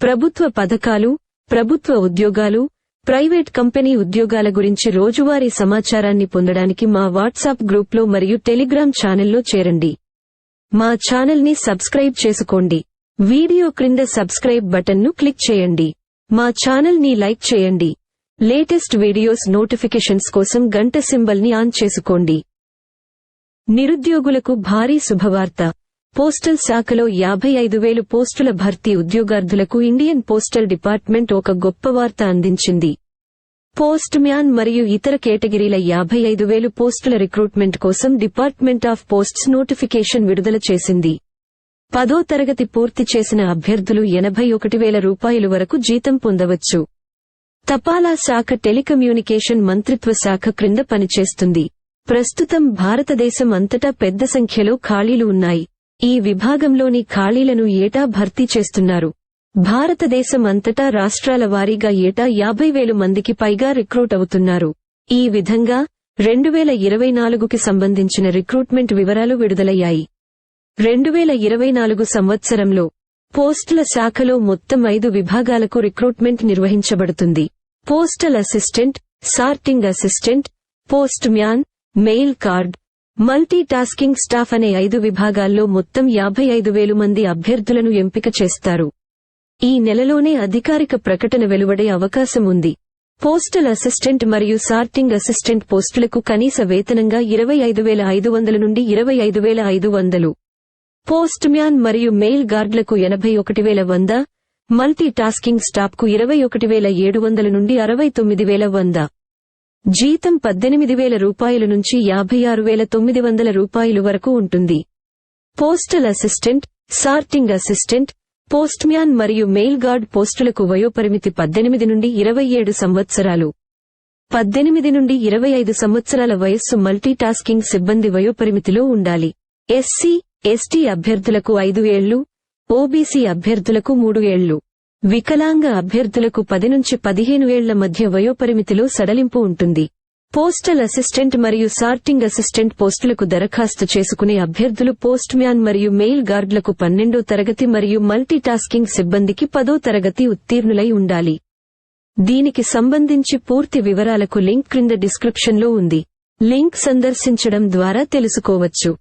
ప్రభుత్వ పథకాలు ప్రభుత్వ ఉద్యోగాలు ప్రైవేట్ కంపెనీ ఉద్యోగాల గురించి రోజువారీ సమాచారాన్ని పొందడానికి మా వాట్సాప్ గ్రూప్లో మరియు టెలిగ్రామ్ ఛానల్లో చేరండి. మా ఛానల్ని సబ్స్క్రైబ్ చేసుకోండి. వీడియో క్రింద సబ్స్క్రైబ్ బటన్ను క్లిక్ చేయండి. మా ఛానల్ని లైక్ చేయండి. లేటెస్ట్ వీడియోస్ నోటిఫికేషన్స్ కోసం గంట సింబల్ని ఆన్ చేసుకోండి. నిరుద్యోగులకు భారీ శుభవార్త. పోస్టల్ శాఖలో యాభై ఐదు వేలు పోస్టుల భర్తీ ఉద్యోగార్థులకు ఇండియన్ పోస్టల్ డిపార్ట్మెంట్ ఒక గొప్ప వార్త అందించింది. పోస్ట్ మ్యాన్ మరియు ఇతర కేటగిరీల యాభై ఐదు వేలు పోస్టుల రిక్రూట్మెంట్ కోసం డిపార్ట్మెంట్ ఆఫ్ పోస్ట్స్ నోటిఫికేషన్ విడుదల చేసింది. పదో తరగతి పూర్తి చేసిన అభ్యర్థులు ఎనభై ఒకటి వేల రూపాయలు వరకు జీతం పొందవచ్చు. తపాలా శాఖ టెలికమ్యూనికేషన్ మంత్రిత్వ శాఖ క్రింద పనిచేస్తుంది. ప్రస్తుతం భారతదేశం అంతటా పెద్ద సంఖ్యలో ఖాళీలు ఉన్నాయి. ఈ విభాగంలోని ఖాళీలను ఏటా భర్తీ చేస్తున్నారు. భారతదేశం అంతటా రాష్ట్రాల వారీగా ఏటా యాభై వేలు మందికి పైగా రిక్రూట్ అవుతున్నారు. ఈ విధంగా రెండు వేల ఇరవై నాలుగుకి సంబంధించిన రిక్రూట్మెంట్ వివరాలు విడుదలయ్యాయి. రెండు వేల ఇరవై నాలుగు సంవత్సరంలో పోస్టుల శాఖలో మొత్తం ఐదు విభాగాలకు రిక్రూట్మెంట్ నిర్వహించబడుతుంది. Postal assistant sorting assistant postman mail guard multi tasking staff అనే ఐదు విభాగాల్లో మొత్తం యాభై ఐదు వేలు మంది అభ్యర్థులను ఎంపిక చేస్తారు. ఈ నెలలోనే అధికారిక ప్రకటన వెలువడే అవకాశం ఉంది. పోస్టల్ అసిస్టెంట్ మరియు సార్టింగ్ అసిస్టెంట్ పోస్టులకు కనీస వేతనంగా ఇరవై ఐదు వేల ఐదు వందల నుండి ఇరవై ఐదు వేల ఐదు వందలు. పోస్ట్ మ్యాన్ మరియు మెయిల్ గార్డ్లకు ఎనభై ఒకటి వేల వంద మల్టీ టాస్కింగ్ స్టాఫ్కు ఇరవై ఒకటి వేల ఏడు వందల నుండి అరవై తొమ్మిది వేల వంద. జీతం పద్దెనిమిది వేల రూపాయల నుంచి యాభై ఆరు వేల తొమ్మిది వందల రూపాయలు వరకు ఉంటుంది. Postal assistant sorting assistant postman మరియు మెయిల్ గార్డ్ పోస్టులకు వయోపరిమితి పద్దెనిమిది నుండి ఇరవై ఏడు సంవత్సరాలు. పద్దెనిమిది నుండి ఇరవై ఐదు సంవత్సరాల వయస్సు మల్టీటాస్కింగ్ సిబ్బంది వయోపరిమితిలో ఉండాలి. ఎస్సీ ఎస్టీ అభ్యర్థులకు ఐదు ఏళ్ళు ఓబీసీ అభ్యర్థులకు మూడు ఏళ్ళు వికలాంగ అభ్యర్థులకు పది నుంచి పదిహేను ఏళ్ళ మధ్య వయోపరిమితిలో సడలింపు ఉంటుంది. పోస్టల్ అసిస్టెంట్ మరియు సార్టింగ్ అసిస్టెంట్ పోస్టులకు దరఖాస్తు చేసుకునే అభ్యర్థులు పోస్ట్ మ్యాన్ మరియు మెయిల్ గార్డ్లకు పన్నెండో తరగతి మరియు మల్టీటాస్కింగ్ సిబ్బందికి పదో తరగతి ఉత్తీర్ణులై ఉండాలి. దీనికి సంబంధించి పూర్తి వివరాలకు లింక్ క్రింద డిస్క్రిప్షన్లో ఉంది. లింక్ సందర్శించడం ద్వారా తెలుసుకోవచ్చు.